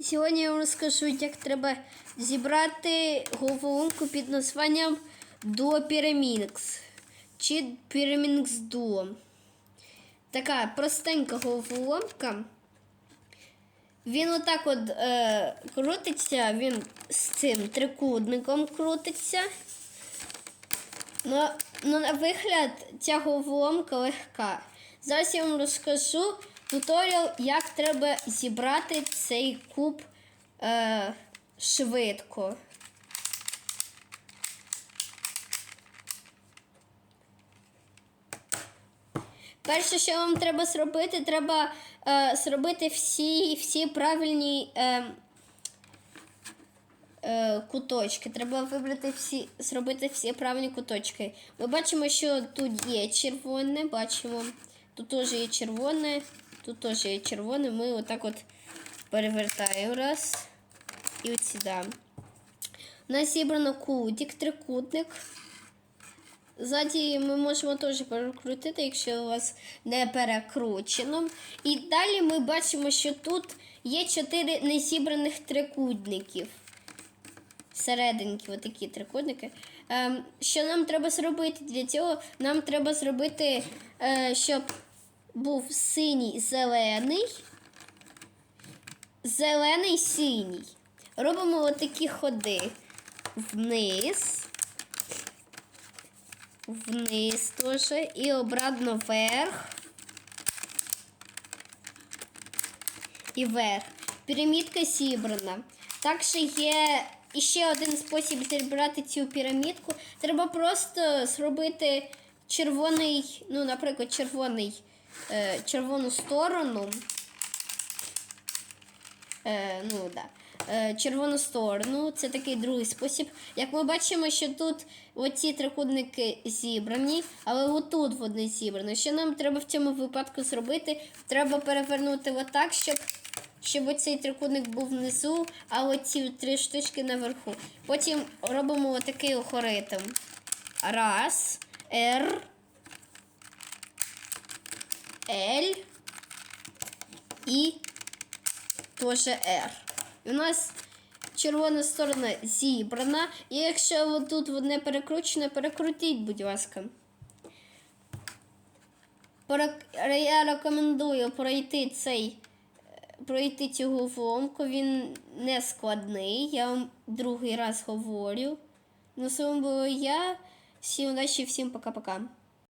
Сьогодні я вам розкажу, як треба зібрати головоломку під названням Duo Pyraminx чи Pyraminx Duo. Така простенька головоломка. Він отак от е, крутиться, він з цим трикутником крутиться. Ну, на вигляд, ця головоломка легка. Зараз я вам розкажу туторіал, як треба зібрати цей куб е, швидко. Перше, що вам треба зробити, треба е, зробити всі, всі правильні е, е, куточки. Треба вибрати всі, зробити всі правильні куточки. Ми бачимо, що тут є червоне, бачимо. Тут теж є червоне, тут теж є червоне. Ми отак от перевертаємо раз і от сюди. У нас зібрано кутик, трикутник. Ззаді ми можемо теж перекрутити, якщо у вас не перекручено. І далі ми бачимо, що тут є чотири незібраних трикутників. Серединки, отакі трикутники. Ем, що нам треба зробити? Для цього нам треба зробити, е, щоб був синій зелений, зелений синій. Робимо отакі ходи вниз вниз теж і обратно вверх. І вверх. Пірамідка зібрана. Також є ще один спосіб зібрати цю пірамідку. Треба просто зробити червоний, ну, наприклад, червоний, е, червону сторону. Е, ну, да. е, червону сторону. Це такий другий спосіб. Як ми бачимо, що тут оці трикутники зібрані, але отут вони зібрані. Що нам треба в цьому випадку зробити? Треба перевернути отак, щоб, щоб оцей трикутник був внизу, а оці три штучки наверху. Потім робимо отакий алгоритм. Раз, R, L і теж R. І у нас червона сторона зібрана. І якщо тут не перекручено, перекрутіть, будь ласка. Я рекомендую пройти цей пройти цю головоломку. Він не складний. Я вам другий раз говорю. На своєму було я. Всім удачі, всім пока-пока.